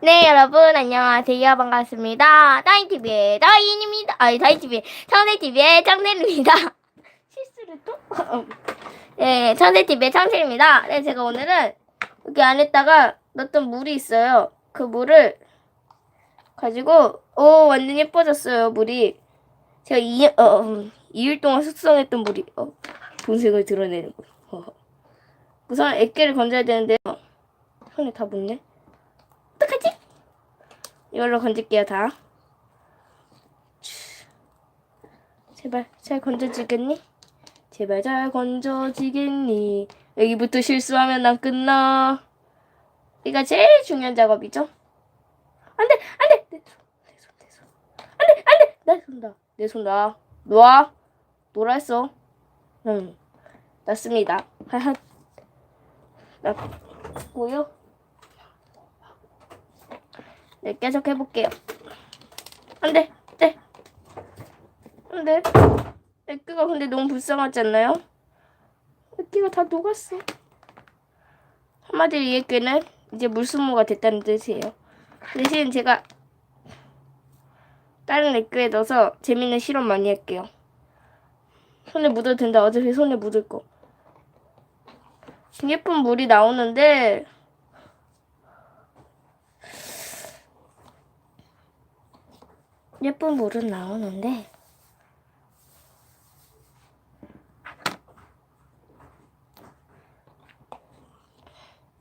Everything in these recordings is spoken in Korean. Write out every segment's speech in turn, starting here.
네, 여러분, 안녕하세요. 반갑습니다. 다인TV의 다인입니다. 아니, 다인TV의 청대TV의 청대입니다. 실수를 또? 네, 청대TV의 청대입니다. 네, 제가 오늘은 여기 안에다가 넣었던 물이 있어요. 그 물을 가지고, 오, 완전 예뻐졌어요, 물이. 제가 이, 어, 음, 2일 동안 숙성했던 물이, 어, 본색을 드러내는 거. 어. 우선 액계를 건져야 되는데요. 손에 다 묻네. 이걸로 건질게요, 다. 제발, 잘 건져지겠니? 제발 잘 건져지겠니? 여기부터 실수하면 난 끝나. 이가 제일 중요한 작업이죠. 안 돼, 안 돼! 내 손, 내 손, 내 손. 안 돼, 안 돼! 내 손 다. 내 손 다. 놓아. 놓으라 했어. 응. 났습니다. 하하. 났고요. 네, 계속 해볼게요. 안 돼, 네. 안 돼. 액기가 근데 너무 불쌍하지 않나요? 액기가 다 녹았어. 한마디로 이 액기는 이제 물수모가 됐다는 뜻이에요. 대신 제가 다른 액기에 넣어서 재밌는 실험 많이 할게요. 손에 묻어도 된다. 어차피 손에 묻을 거. 예쁜 물이 나오는데 예쁜 물은 나오는데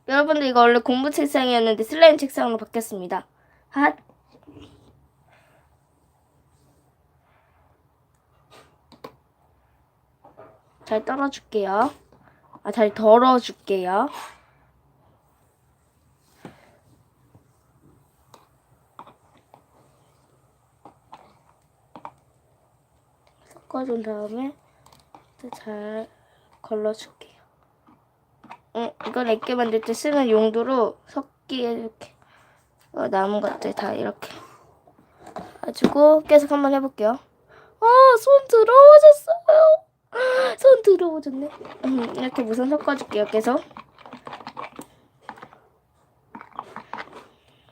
여러분들 이거 원래 공부 책상이었는데 슬라임 책상으로 바뀌었습니다. 핫. 잘 떨어줄게요. 아, 잘 덜어줄게요. 섞어준 다음에 또잘 걸러줄게요. 응, 이건 액게 만들 때 쓰는 용도로 섞기에 이렇게 어, 남은 것들 다 이렇게 가지고 계속 한번 해볼게요. 아, 손 더러워졌어요. 손 더러워졌네. 음, 이렇게 우선 섞어줄게요. 계속.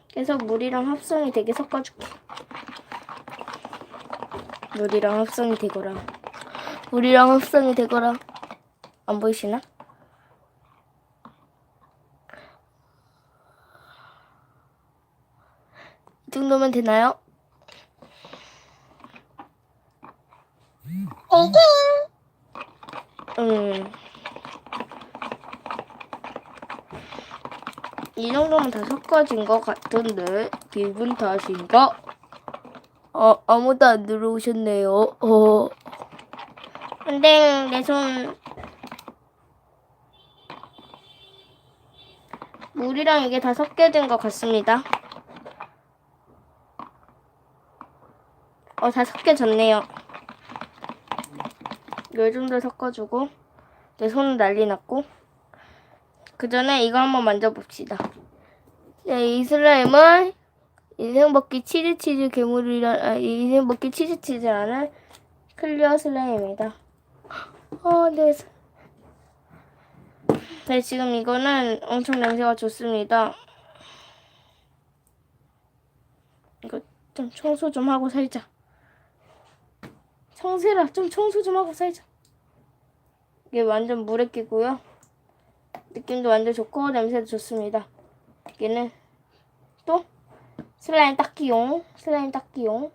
계속 물이랑 합성이 되게 섞어줄게. 물이랑 합성이 되거라. 물이랑 합성이 되거라. 안 보이시나? 이 정도면 되나요? 음. 이 정도면 다 섞어진 것 같은데 기분 탓인가? 어 아무도 안 들어오셨네요. 어. 근데 내 손 물이랑 이게 다 섞여진 것 같습니다. 어, 다 섞여졌네요. 요 정도 섞어주고 내 손은 난리 났고 그 전에 이거 한번 만져봅시다. 네, 이 슬라임은 인생먹기 치즈치즈 괴물이라 아, 인생먹기 치즈치즈라는 클리어 슬라임입니다. 어, 네. 네, 지금 이거는 엄청 냄새가 좋습니다. 이거 좀 청소 좀 하고 살자. 청세라 좀 청소 좀 하고 살자. 이게 완전 물에 끼고요. 느낌도 완전 좋고 냄새도 좋습니다. 얘는 또 슬라임 닦기용 슬라임 닦기용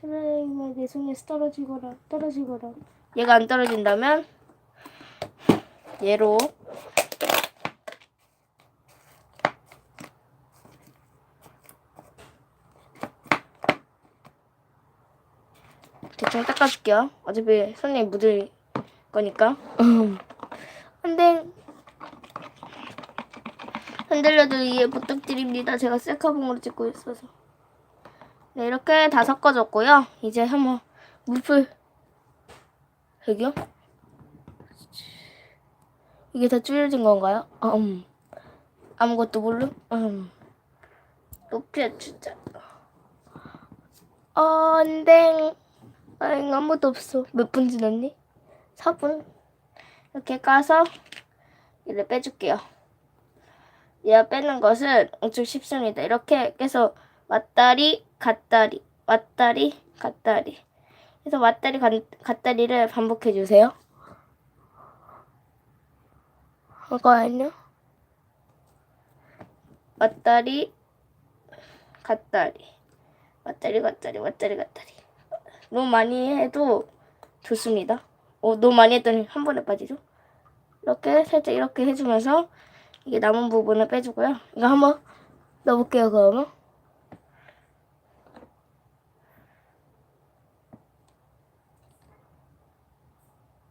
슬라임이 내 손에서 떨어지거라 떨어지거라 얘가 안 떨어진다면 얘로 대충 닦아줄게요. 어차피 손에 묻을 거니까. 근데 흔들려도 이해 부탁드립니다. 제가 셀카봉으로 찍고 있어서. 네, 이렇게 다 섞어줬고요. 이제 한번 물풀 여기요? 이게 다 줄여진 건가요? 아, 음. 아무것도 모르? 음. 높이야 진짜. 어, 안 돼. 아잉 아무도 없어. 몇 분 지났니? 4분. 이렇게 까서 얘를 빼줄게요. 얘 빼는 것은 엄청 쉽습니다. 이렇게 깨서 왔다리 갔다리 왔다리 갔다리 그래서 왔다리 간- 갔다리를 반복해 주세요. 이거는요. 왔다리 갔다리 왔다리 갔다리 왔다리 갔다리 너무 많이 해도 좋습니다. 어, 너무 많이 했더니 한 번에 빠지죠? 이렇게 살짝 이렇게 해주면서 이게 남은 부분을 빼주고요. 이거 한번 넣어볼게요, 그러면.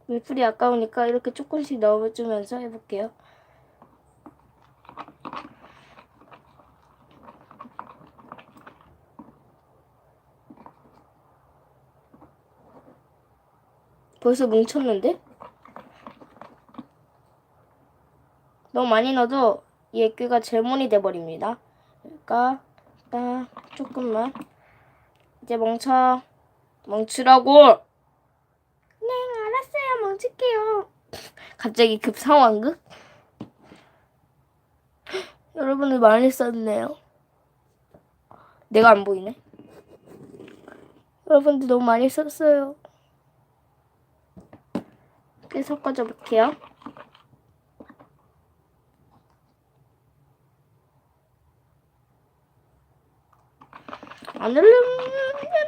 물풀이 아까우니까 이렇게 조금씩 넣어주면서 해볼게요. 벌써 뭉쳤는데? 너무 많이 넣어도 이 액괴가 제몬이 돼버립니다. 그러니까 딱 조금만 이제 멈춰 멈추라고. 네 알았어요 멈출게요. 갑자기 급 상황극? 여러분들 많이 썼네요. 내가 안 보이네. 여러분들 너무 많이 썼어요. 이렇게 섞어줘 볼게요. 안 흘리면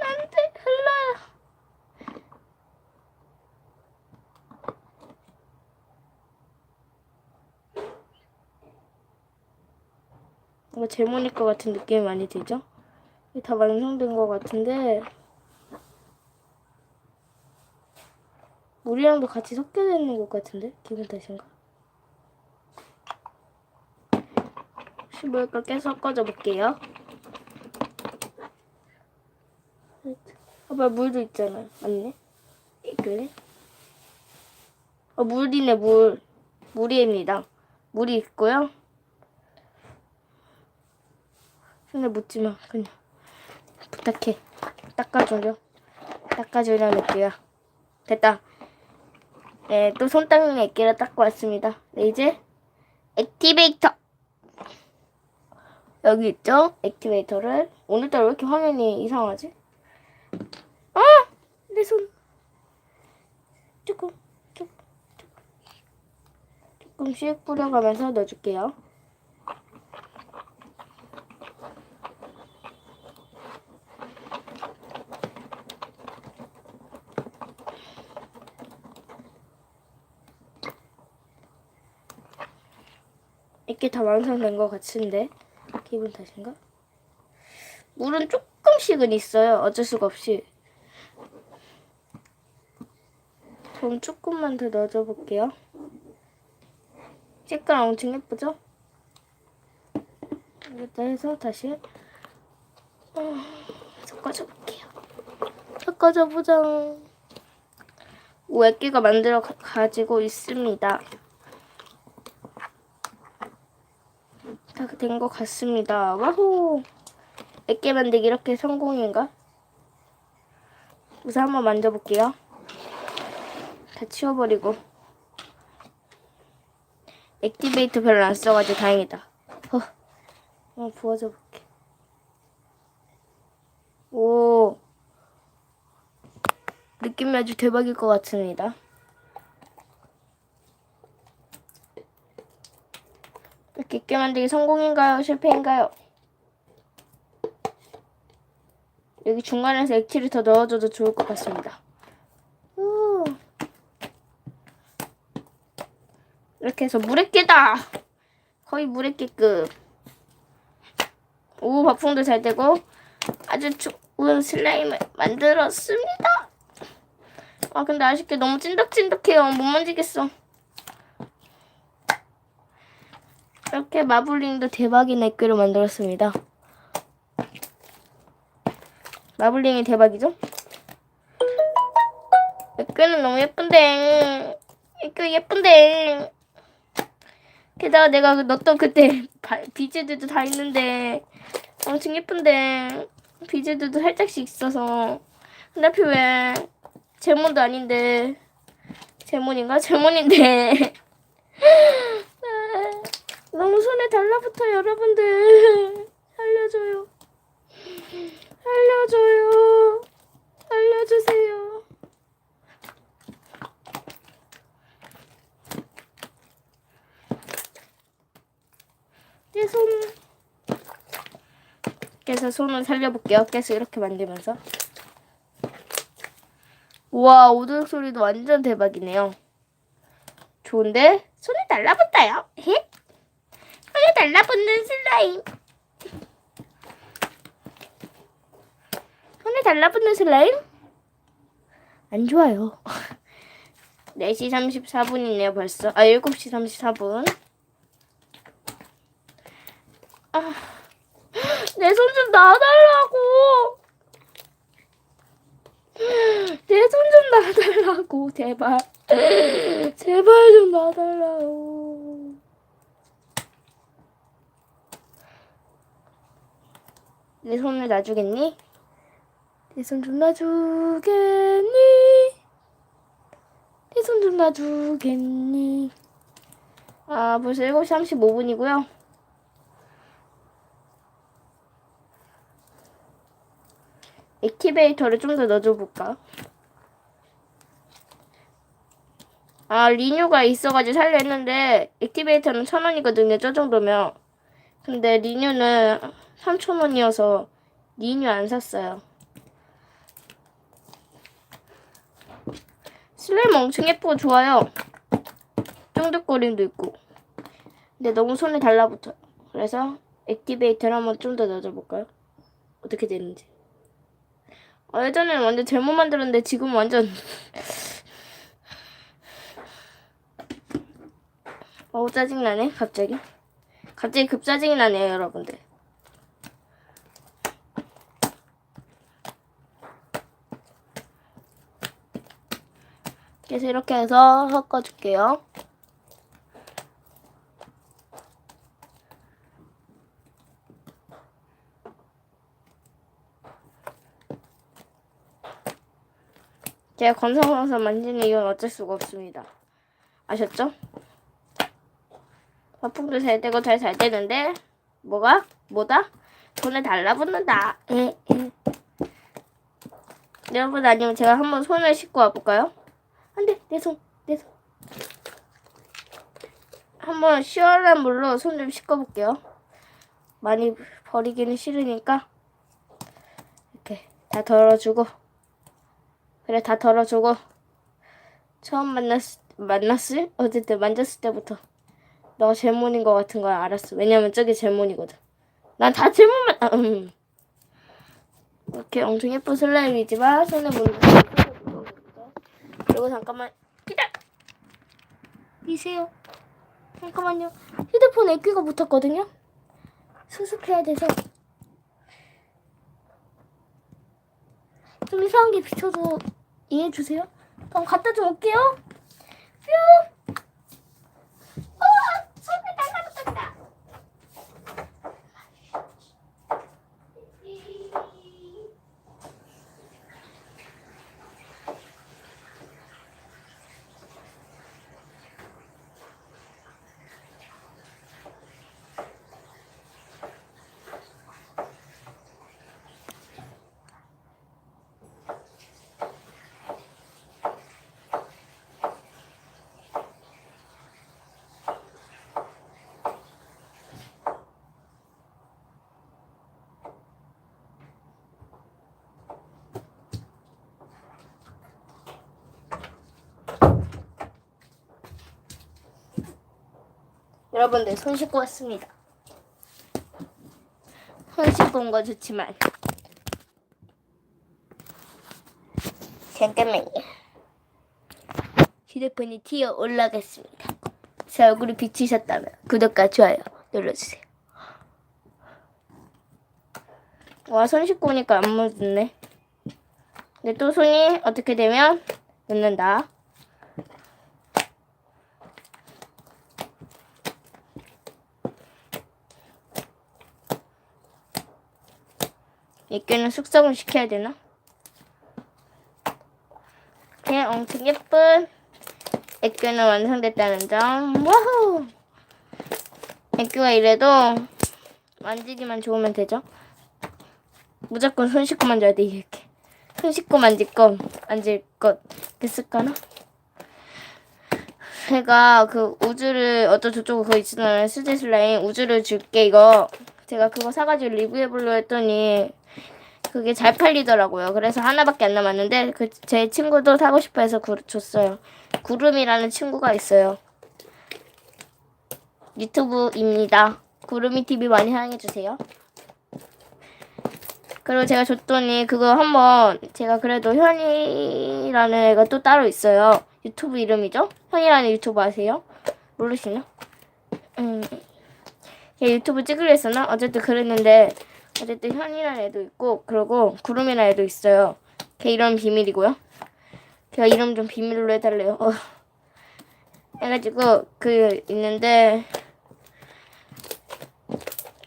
안 돼. 흘러요. 제모닐 것 같은 느낌이 많이 들죠? 다 완성된 것 같은데 물이랑도 같이 섞여져 있는 것 같은데 기분 탓인가? 혹시 모를까 깨 섞어줘 볼게요. 봐봐 물도 있잖아. 맞네. 이거네. 어 물이네 물. 물이입니다. 물이 있고요. 손에 묻지 마. 그냥 부탁해. 닦아줘요. 닦아주려 할게요. 됐다. 네, 또 손 닦는 액기를 닦고 왔습니다. 네, 이제 액티베이터. 여기 있죠? 액티베이터를. 오늘따라 왜 이렇게 화면이 이상하지? 아! 내 손. 조금, 조금, 조금. 조금씩 뿌려가면서 넣어줄게요. 이게 다 완성된 것 같은데 기분 탓인가? 물은 조금씩은 있어요. 어쩔 수가 없이. 그럼 조금만 더 넣어줘 볼게요. 색깔 엄청 예쁘죠? 이렇게 해서 다시 어, 섞어줘 볼게요. 섞어줘 보자. 외끼가 만들어 가- 가지고 있습니다. 다 된 것 같습니다. 와호! 액계 만들기 이렇게 성공인가? 우선 한번 만져볼게요. 다 치워버리고. 액티베이터 별로 안 써가지고 다행이다. 어, 한번 부어줘 볼게. 오. 느낌이 아주 대박일 것 같습니다. 이렇게 만들기 성공인가요? 실패인가요? 여기 중간에서 액티를 더 넣어줘도 좋을 것 같습니다. 오. 이렇게 해서 물에 깨다. 거의 물에 깨급. 오, 박풍도 잘 되고 아주 좋은 슬라임을 만들었습니다. 아, 근데 아쉽게 너무 찐득찐득해요. 못 만지겠어. 이렇게 마블링도 대박인 액기를 만들었습니다. 마블링이 대박이죠? 액기는 너무 예쁜데. 액기 예쁜데. 게다가 내가 그 넣었던 그때 바- 비즈들도 다 있는데 엄청 예쁜데. 비즈들도 살짝씩 있어서. 근데 하필 왜 제몬도 아닌데. 제몬인가? 제몬인데. 너무 손에 달라붙어 여러분들. 살려줘요 살려줘요. 살려주세요. 내 손. 그래서 손을 살려볼게요. 계속 이렇게 만들면서. 우와 오도독 소리도 완전 대박이네요. 좋은데? 손에 달라붙어요. 헷. 손에 달라붙는 슬라임 손에 달라붙는 슬라임? 안 좋아요. 4시 34분이네요 벌써. 아 7시 34분. 아, 내 손 좀 놔달라고! 내 손 좀 놔달라고 제발. 제발 좀 놔달라고. 내 손을 놔주겠니? 내 손 좀 놔주겠니? 내 손 좀 놔주겠니? 아 벌써 7시 35분이고요 액티베이터를 좀 더 넣어줘볼까? 아 리뉴가 있어가지고 살려 했는데 액티베이터는 천 원이거든요 저 정도면 근데 리뉴는 3천 원이어서 리뉴 안 샀어요 슬라임 엄청 예쁘고 좋아요. 쫀득거림도 있고. 근데 너무 손에 달라붙어요. 그래서 액티베이터를 한번 좀 더 넣어줘볼까요? 어떻게 되는지. 아, 예전에는 완전 잘못 만들었는데 지금 완전 어우 짜증나네 갑자기. 갑자기 급 짜증이 나네요 여러분들 그래서 이렇게 해서 섞어줄게요 제가 건성건성 만지는 이유는 어쩔 수가 없습니다 아셨죠? 화풍도 잘 되고 잘 잘 되는데 뭐가? 뭐다? 손에 달라붙는다. 여러분 아니면 제가 한번 손을 씻고 와볼까요? 안돼 내 손, 내 손. 한번 시원한 물로 손 좀 씻어볼게요. 많이 버리기는 싫으니까 이렇게 다 덜어주고 그래 다 덜어주고 처음 만났을 만났을 어쨌든 만졌을 때부터 너가 제몬인 것 같은 걸 알았어. 왜냐면 저게 제몬이거든. 난 다 제몬만. 아, 음. 이렇게 엄청 예쁜 슬라임이지만 손에 묻는 그리고 잠깐만 기다. 이세요. 잠깐만요. 휴대폰 액기가 붙었거든요. 수습해야 돼서 좀 이상한 게 비춰도 이해해 주세요. 그럼 갖다 좀 올게요. 뿅. 여러분들 손 씻고 왔습니다. 손 씻고 온 거 좋지만 잠깐만요. 휴대폰이 튀어 올라갔습니다. 제 얼굴이 비치셨다면 구독과 좋아요 눌러주세요. 와, 손 씻고 오니까 안 묻었네. 근데 또 손이 어떻게 되면 묻는다. 이끼는 숙성을 시켜야 되나? 이렇게 엄청 예쁜 액교는 완성됐다는 점. 와우! 애교가 이래도 만지기만 좋으면 되죠. 무조건 손 씻고 만져야 돼 이렇게. 손 씻고 만질 거 만질 것 쓸까나? 제가 그 우주를 어쩌저쩌고 그거 있잖아요 수제 슬라임 우주를 줄게 이거 제가 그거 사가지고 리뷰해보려 했더니 그게 잘 팔리더라고요. 그래서 하나밖에 안 남았는데 그 제 친구도 사고 싶어해서 구, 줬어요. 구름이라는 친구가 있어요. 유튜브입니다. 구름이 TV 많이 사랑해 주세요. 그리고 제가 줬더니 그거 한번 제가 그래도 현이라는 애가 또 따로 있어요. 유튜브 이름이죠? 현이라는 유튜브 아세요? 모르시나? 음, 걔 유튜브 찍으려 했었나? 어쨌든 그랬는데 어쨌든 현이라는 애도 있고 그리고 구름이라는 애도 있어요. 걔 이름 비밀이고요. 제가 이름 좀 비밀로 해달래요. 어. 해가지고 그 있는데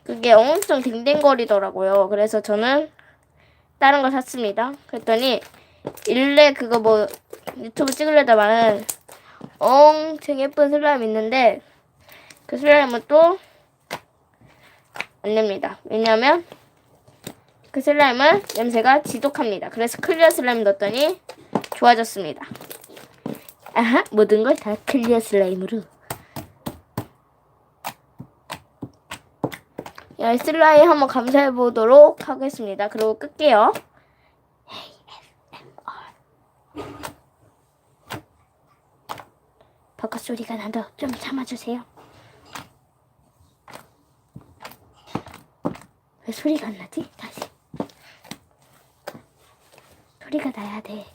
그게 엄청 댕댕거리더라고요. 그래서 저는 다른 거 샀습니다. 그랬더니 일레 그거 뭐 유튜브 찍으려다마는 엄청 예쁜 슬라임 있는데 그 슬라임은 또 안 냅니다. 왜냐면 그 슬라임은 냄새가 지독합니다. 그래서 클리어 슬라임 넣었더니 좋아졌습니다. 아하 모든 걸 다 클리어 슬라임으로. 야, 슬라임 한번 감사해 보도록 하겠습니다. 그리고 끌게요. 바깥 소리가 나도 좀 참아주세요. 왜 소리가 안 나지? 다시. 소리가 나야 돼.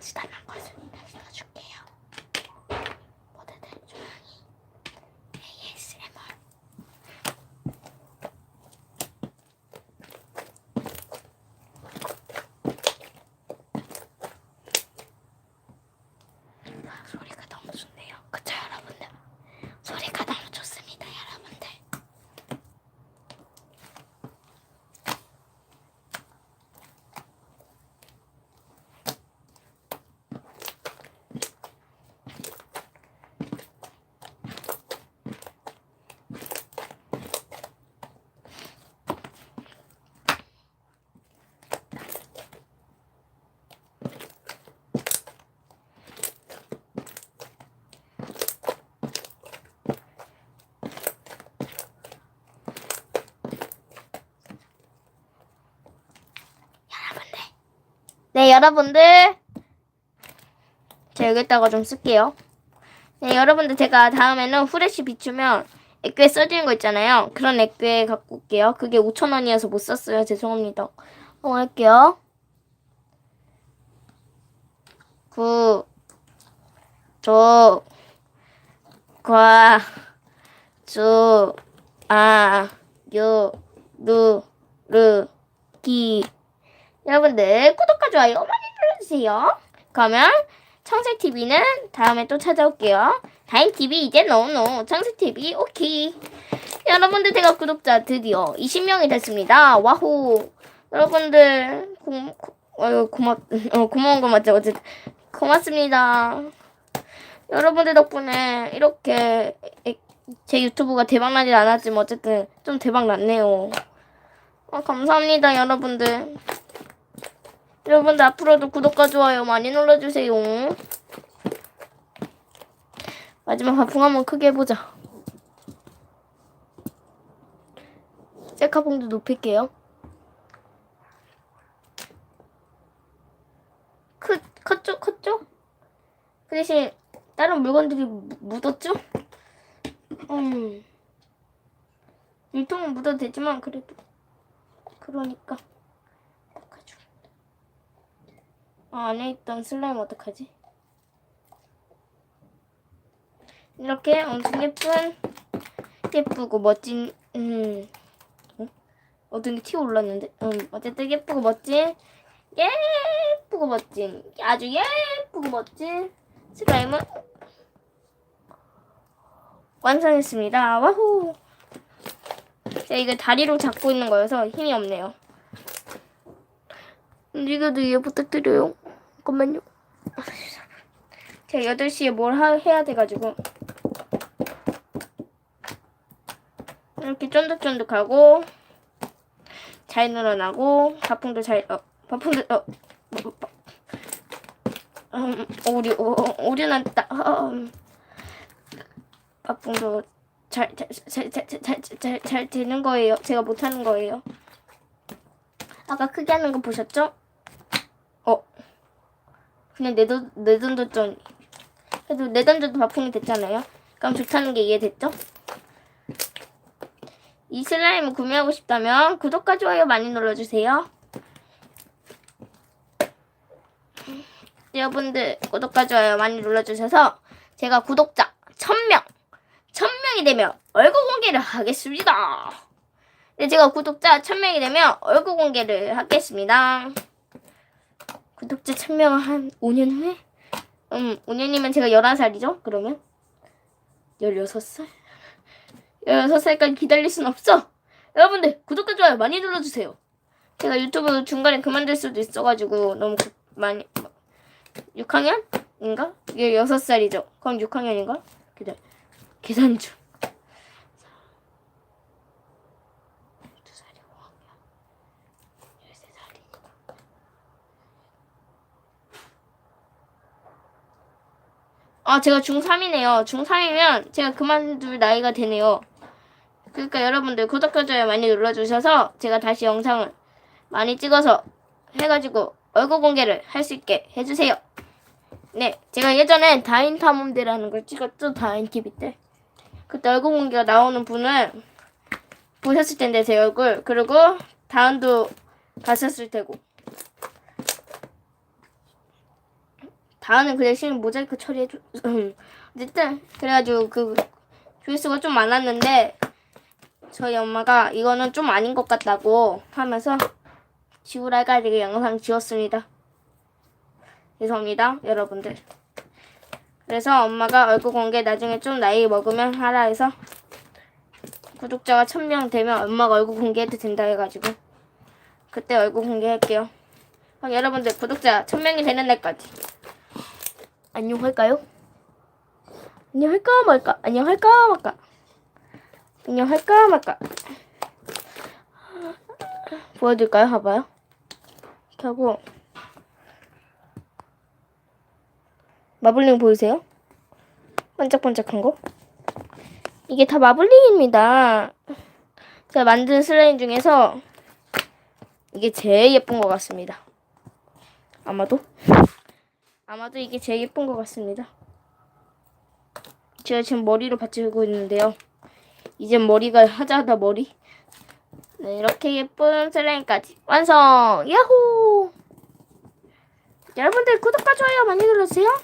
시다만 것은 읽어줄게요. 모두들 조용히 ASMR 아, 소리가 너무 좋네요. 그쵸 여러분들? 소리가 너무 좋습니다 여러분들. 여러분들. 네, 여러분들. 제가 여기다가 좀 쓸게요. 네, 여러분들 제가 다음에는 후레쉬 비추면 액괴 써지는 거 있잖아요. 그런 액괴 갖고 올게요. 그게 5,000원이어서 못 샀어요. 죄송합니다. 한번 할게요. 9, 조, 과, 주, 아, 유, 루, 르, 기, 여러분들 구독과 좋아요 많이 눌러주세요. 그러면 청색TV는 다음에 또 찾아올게요. 다임TV 이제 노노 청색TV 오케이. 여러분들 제가 구독자 드디어 20명이 됐습니다. 와호. 여러분들 고, 고, 어, 고마, 어, 고마운 거 맞죠? 어쨌든 고맙습니다. 여러분들 덕분에 이렇게 에- 제 유튜브가 대박 나진 않았지만 어쨌든 좀 대박 났네요. 아, 감사합니다, 여러분들. 여러분들 앞으로도 구독과 좋아요 많이 눌러주세요. 마지막 화풍 한번 크게 해보자. 셀카봉도 높일게요. 크, 컸죠? 컸죠? 그 대신 다른 물건들이 무- 묻었죠? 음. 일통은 묻어도 되지만 그래도 그러니까 어떡하죠? 아, 안에 있던 슬라임 어떡하지? 이렇게 엄청 예쁜 예쁘고 멋진 음 어? 어떤 게 튀어 올랐는데. 음, 어쨌든 예쁘고 멋진, 예쁘고 멋진, 아주 예쁘고 멋진 슬라임을 완성했습니다. 와후. 제가 이거 다리로 잡고 있는 거여서 힘이 없네요. 이거도 이해 부탁드려요. 잠깐만요. 제가 8시에 뭘 하, 해야 돼가지고. 이렇게 쫀득쫀득하고, 잘 늘어나고, 바풍도 잘, 어, 바풍도, 어, 음, 오류, 어, 오류. 어, 음. 바풍도 잘, 잘, 잘, 잘, 잘, 잘, 잘, 잘 되는 거예요. 제가 못하는 거예요. 아까 크게 하는 거 보셨죠? 어. 그냥 내돈, 내돈 줬더니. 그래도 줘도 바풍이 됐잖아요. 그럼 좋다는 게 이해됐죠? 이 슬라임을 구매하고 싶다면 구독과 좋아요 많이 눌러주세요. 여러분들 구독과 좋아요 많이 눌러주셔서 제가 구독자 1000명, 1000명이 되면 얼굴 공개를 하겠습니다. 네, 제가 구독자 1000명이 되면 얼굴 공개를 하겠습니다. 구독자 1000명 한 5년 후에? 음, 5년이면 제가 11살이죠? 그러면? 16살? 16살까지 기다릴 순 없어! 여러분들, 구독과 좋아요 많이 눌러주세요. 제가 유튜브 중간에 그만둘 수도 있어가지고 너무 구- 많이, 6학년인가? 이게 6살이죠. 그럼 6학년인가? 기다려. 계산 중. 두 살이 5학년. 13살이니까. 아, 제가 중3이네요. 중3이면 제가 그만둘 나이가 되네요. 그러니까 여러분들 구독과 좋아요 많이 눌러주셔서 제가 다시 영상을 많이 찍어서 해가지고 얼굴 공개를 할 수 있게 해주세요. 네, 제가 예전에 다인 탐험대라는 걸 찍었죠. 다인 TV 때. 그때 얼굴 공개가 나오는 분은 보셨을 텐데 제 얼굴 그리고 다운도 갔었을 테고 다운은 그 대신 모자이크 처리해줘. 음, 어쨌든 그래가지고 그 조회수가 좀 많았는데 저희 엄마가 이거는 좀 아닌 것 같다고 하면서 되게 영상 지웠습니다. 죄송합니다 여러분들. 그래서 엄마가 얼굴 공개 나중에 좀 나이 먹으면 하라 해서 구독자가 1000명 되면 엄마가 얼굴 공개해도 된다 해가지고 그때 얼굴 공개할게요. 그럼 여러분들 구독자 1000명이 되는 날까지 안녕할까요? 안녕할까 말까? 안녕할까 말까? 안녕할까 말까? 보여드릴까요? 봐봐요. 이렇게 하고 마블링 보이세요? 반짝반짝한 거? 이게 다 마블링입니다. 제가 만든 슬라임 중에서 이게 제일 예쁜 것 같습니다. 아마도? 아마도 이게 제일 예쁜 것 같습니다. 제가 지금 머리로 받치고 있는데요. 이제 머리가 하자하다 머리. 네, 이렇게 예쁜 슬라임까지 완성! 야호! 여러분들 구독과 좋아요 많이 눌러주세요.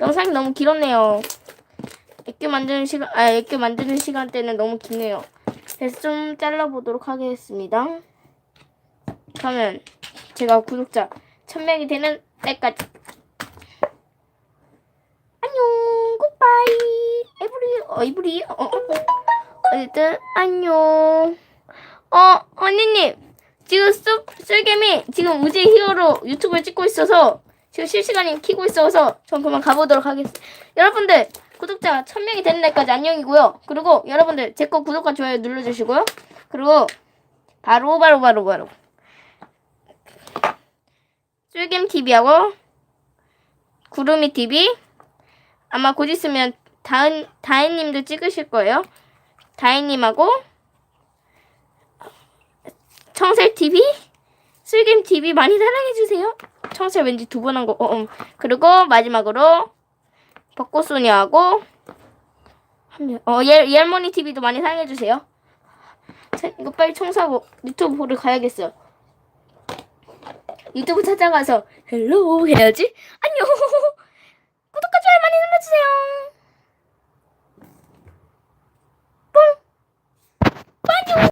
영상이 너무 길었네요. 액교 만드는 시간, 아, 액교 만드는 시간대는 너무 기네요. 그래서 좀 잘라보도록 하겠습니다. 그러면 제가 구독자 1000명이 되는 때까지. 안녕, 굿바이. 에브리, 어, 에브리, 어, 어, 어. 어쨌든, 안녕. 어, 언니님. 지금 쑥, 쓸개미, 지금 우지 히어로 유튜브를 찍고 있어서, 지금 실시간에 키고 있어서, 전 그만 가보도록 하겠습니다. 여러분들, 구독자 1000명이 되는 날까지 안녕이고요. 그리고 여러분들 제 거 구독과 좋아요 눌러주시고요. 그리고 바로 바로 바로 바로 쫄겜 TV하고 구름이 TV 아마 곧 있으면 다은 다혜님도 찍으실 거예요. 다혜님하고 청셀 TV, 술겜 TV 많이 사랑해 주세요. 청셀 왠지 두 번 한 거. 어, 어. 그리고 마지막으로 벚꽃 소녀하고 한명 어, 예, 예할머니 TV도 많이 사랑해 주세요. 자, 이거 빨리 청소하고 유튜브 보러 가야겠어요. 유튜브 찾아가서 헬로 해야지. 안녕. 구독과 좋아요 많이 눌러주세요.